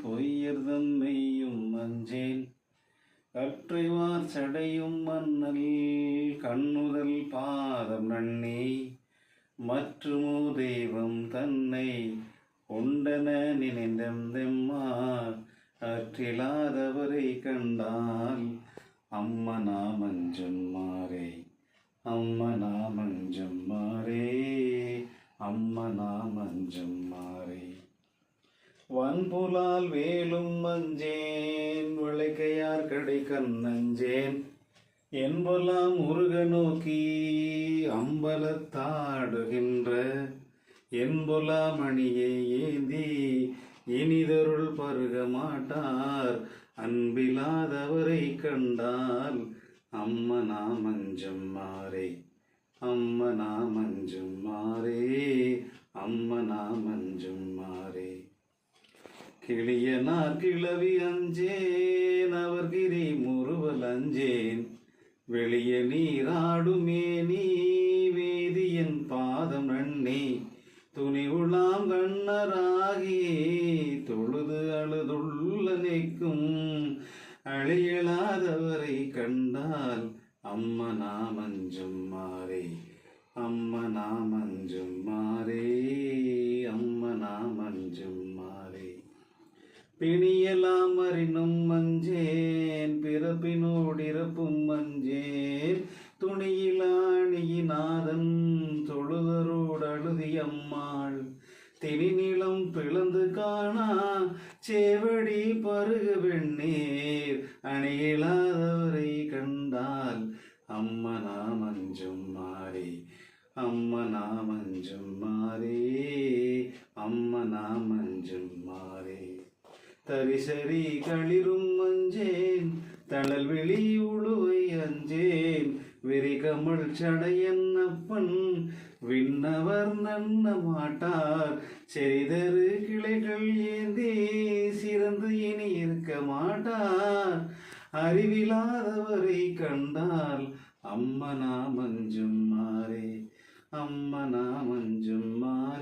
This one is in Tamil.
பொய்யர் மெய்யும் அஞ்சேன். கற்றைவார் சடையும் மன்னல் கண்ணுதல் பாதம் நன்னே. மற்றுமோ தெய்வம் தன்னை உண்டன நினைந்தெம்மார் அற்றிலாதவரை கண்டால் அம்மனா மஞ்சம் மாறே. அம்மனா மஞ்சம் மாறே அம்மனா மஞ்சம் மாறே. வன்புலால் வேலும் மஞ்சேன் விளைக்கையார் கடை கண்ணஞ்சேன். என்பலாம் முருக நோக்கி அம்பலத்தாடுகின்ற என்பொலா மணியை ஏந்தி இனிதருள் பருக மாட்டார். அன்பிலாதவரை கண்டால் அம்மனா மஞ்சம் மாறே அம்மனா மஞ்சும் மாறே அம்மனா மஞ்சும் மாறே கிளியனார் கிளவி அஞ்சேன் அவர் கிரி முறுவல் அஞ்சேன். வெளிய நீராடுமே நீ வேதியன் பாதம் நன்னி துணிவுளாம் கண்ணராகி தொழுது அழுதுள்ள நிற்கும். அழியலாதவரை கண்டால் அம்மனா மஞ்சும் மாறே அம்மனா மஞ்சும் மாறே. பிணியலாம் அறினும் மஞ்சேன் பிறப்பினோடிறப்பும் மஞ்சேன். துணியிலாணியினாதன் தொழுதரோடு அழுதியம்மாள் திணிநிலம் பிளந்து காணா சேவடி பருக வெண்ணீர். அணியிலாதவரை கண்டால் அம்மனா மஞ்சும் மாறி அம்மனா மஞ்சும் மாறி அம்மனா மஞ்சும் மாறி. தரிசரி களிரும் அஞ்சேன் தணல் வெளி உழுவை அஞ்சேன். விரிகமல் சடையன் அப்பன் விண்ணவர் நன்ன மாட்டார். செறிதரு கிளைகள் ஏந்தி சிறந்து இனி இருக்க மாட்டார். அறிவிலாதவரை கண்டால் அம்மனா மஞ்சும் மாறே அம்மனா மஞ்சும் மாறே.